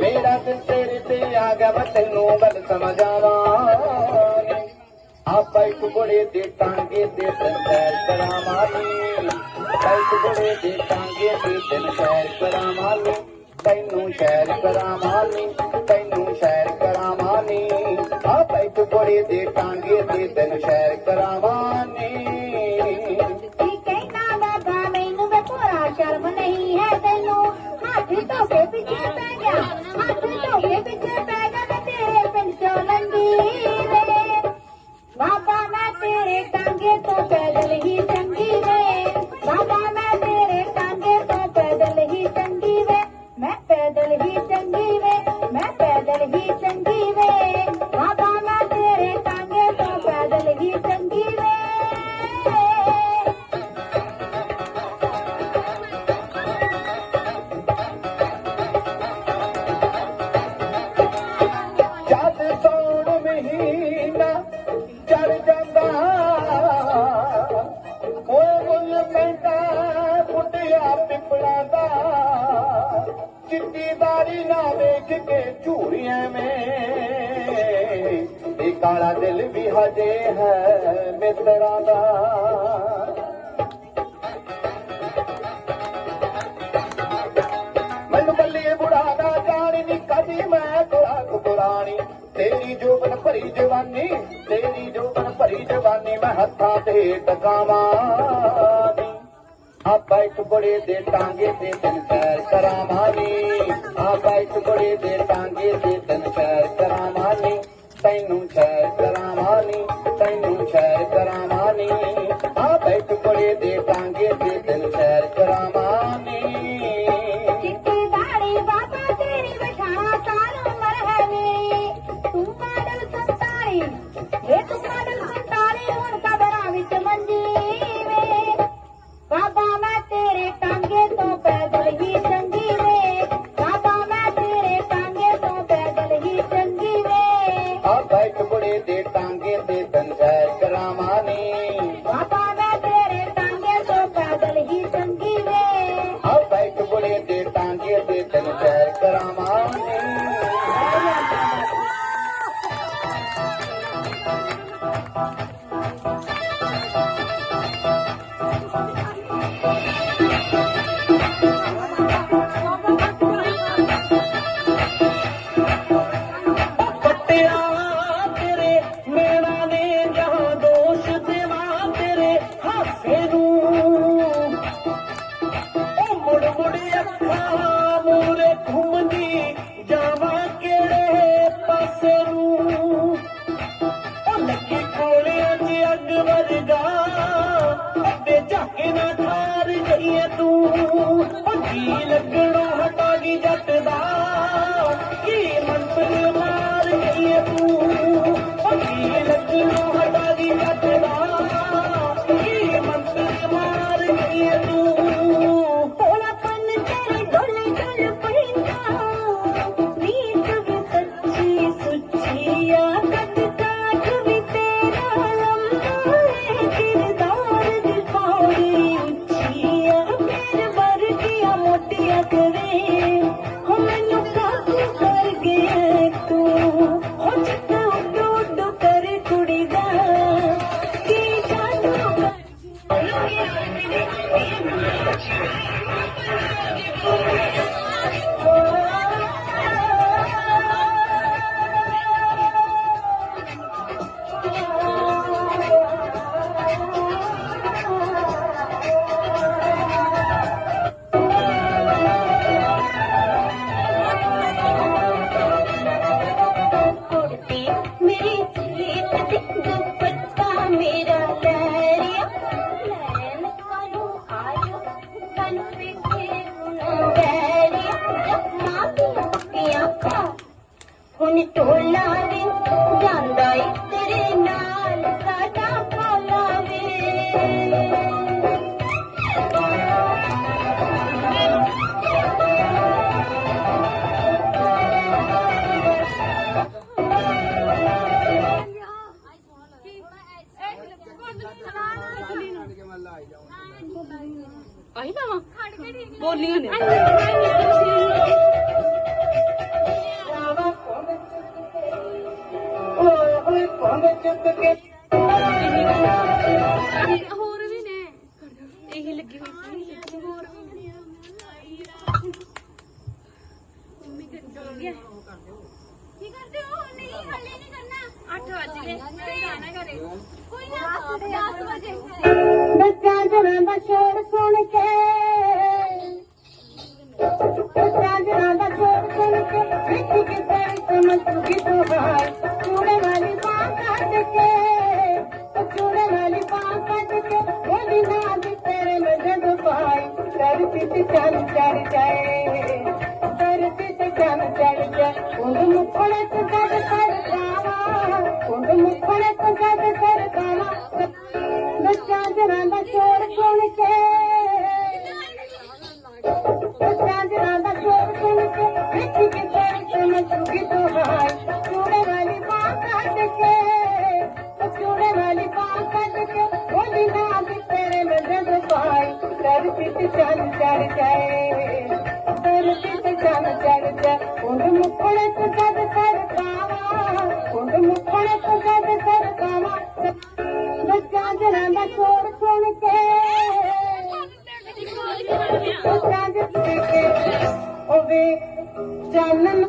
ਮੇਰਾ ਦਿਲ ਤੇਰੇ ਤੇ ਆ ਗਿਆ ਮੈਂ ਤੈਨੂੰ ਬਲ ਸਮਝਾਵਾਂ ਆਪਾ ਇੱਕ ਬੜੇ ਦੇ ਟਾਂਗੇ ਦੇ ਦਿਨ ਸੈਰ ਕਰਾਵਾਂਗੇ ਇੱਕ ਬੜੇ ਦੇ ਟਾਂਗੇ ਦੇ ਦਿਨ ਸੈਰ ਕਰਾਵਾਂਗੇ ਤੈਨੂੰ ਸ਼ੈਰ ਕਰਾਵਾਂਗੇ, ਤੈਨੂੰ ਸ਼ੈਰ ਕਰਾਵਾਂਗੇ। ਆਪਾ ਇੱਕ ਬੜੇ ਦੇ ਟਾਂਗੇ ਦੇ ਦਿਨ ਸ਼ੈਰ ਕਰਾਵਾਂਗੇ। ਸ਼ਰਮ ਨਹੀਂ ਹੈ ਤੈਨੂੰ। ਹੱਥ ਤੋਂ ਸੇ ਪਿੱਛੇ ਕਾਲਾ ਦਿਲ ਵੀ ਹਜੇ ਹੈ ਮਿੱਤਰਾਂ ਦਾ। ਮੈਨੂੰ ਬੱਲੇ ਬੁੜਾਣਾ ਜਾਣੀ ਨਹੀਂ ਕਦੀ, ਮੈਂ ਕੁਰਾਕ ਪੁਰਾਣੀ। ਤੇਰੀ ਜੋਬਨ ਭਰੀ ਜਵਾਨੀ, ਤੇਰੀ ਜੋਬਨ ਭਰੀ ਜਵਾਨੀ, ਮੈਂ ਹੱਥਾਂ ਤੇ ਟਕਾਵਾਂ ਆਪਾ ਇੱਕ ਬੜੇ ਦੇ ਟਾਂਗੇ ਤੇ ਤਨ ਪੈਰ ਕਰਾਵਾਂਗੀ। ਆਪਾ ਇੱਕ ਬੜੇ ਦੇ ਟਾਂਗੇ ਤੇ ਤਨ no time. तूं ਜੱਟ Hagamos que el. ਦਿਨ ਟੋਲਾ ਵੇ ਜਾਂਦਾ ਏ ਤੇਰੇ ਨਾਲ ਸਾਡਾ ਕੋਲਾ ਵੇ। ਆਹੀ ਪਾਵਾਂ ਬੋਲੀਆਂ ਨੇ। ਹੋਰ ਵੀ ਨੇ। ਇਹੀ ਲੱਗੀ ਹੋਈ ਸੀ। ਹੋਰ ਵੀ ਮੰਮੀ ਕਰ ਗਿਆ ਕੀ ਕਰਦੇ ਹੋ? ਨਹੀਂ, ਹਲੇ ਨਹੀਂ ਕਰਨਾ। 8 ਵਜੇ ਗਏ। ਜਾਣਾ ਘਰੇ। ਕੋਈ ਨਾ 10 ਵਜੇ। ਬੱਚਾ ਜਰਾਂ ਦਾ ਸ਼ੋਰ ਸੁਣ ਕੇ ਧਰਤੀ ਤੇ ਚੰਨ ਚੜ ਜਾਏ ਧਰਤੀ ਤੇ ਚੰਨ ਚੜ ਜਾਏ। ਉਹ ਮੁਖੜੇ ਤੇ ਜਦ ਸਰਕਾਵਾ ਉਹ ਮੁਖੜੇ ਤੇ ਜਦ ਸਰਕਾਵਾ ਬੱਚਾ ਜਰਾਂ ਦਾ ਸ਼ੋਰ ਸੁਣ ਕੇ ਬੱਚਾ ਜਰਾਂ ਦਾ ਸ਼ੋਰ ਧਰਤੀ ਤੇ ਚੰਨ ਚੜ ਜਾਏ ਧਰਤੀ ਤੇ ਚੰਨ ਚੜ ਜਾਏ ਉਹ ਮੁਖੜੇ ਤੇ ਜਦ ਸਰਕਾਵਾ ਉਹ ਮੁਖੜੇ ਤੇ ਜਦ ਸਰਕਾਵਾ ਬੱਚਾ ਜਰਾਂ ਦਾ ਸ਼ੋਰ ਸੁਣ ਕੇ, ਬੱਚਾ ਦੇ ਕੇ, ਉਹ ਵੇ ਚਾਨਣ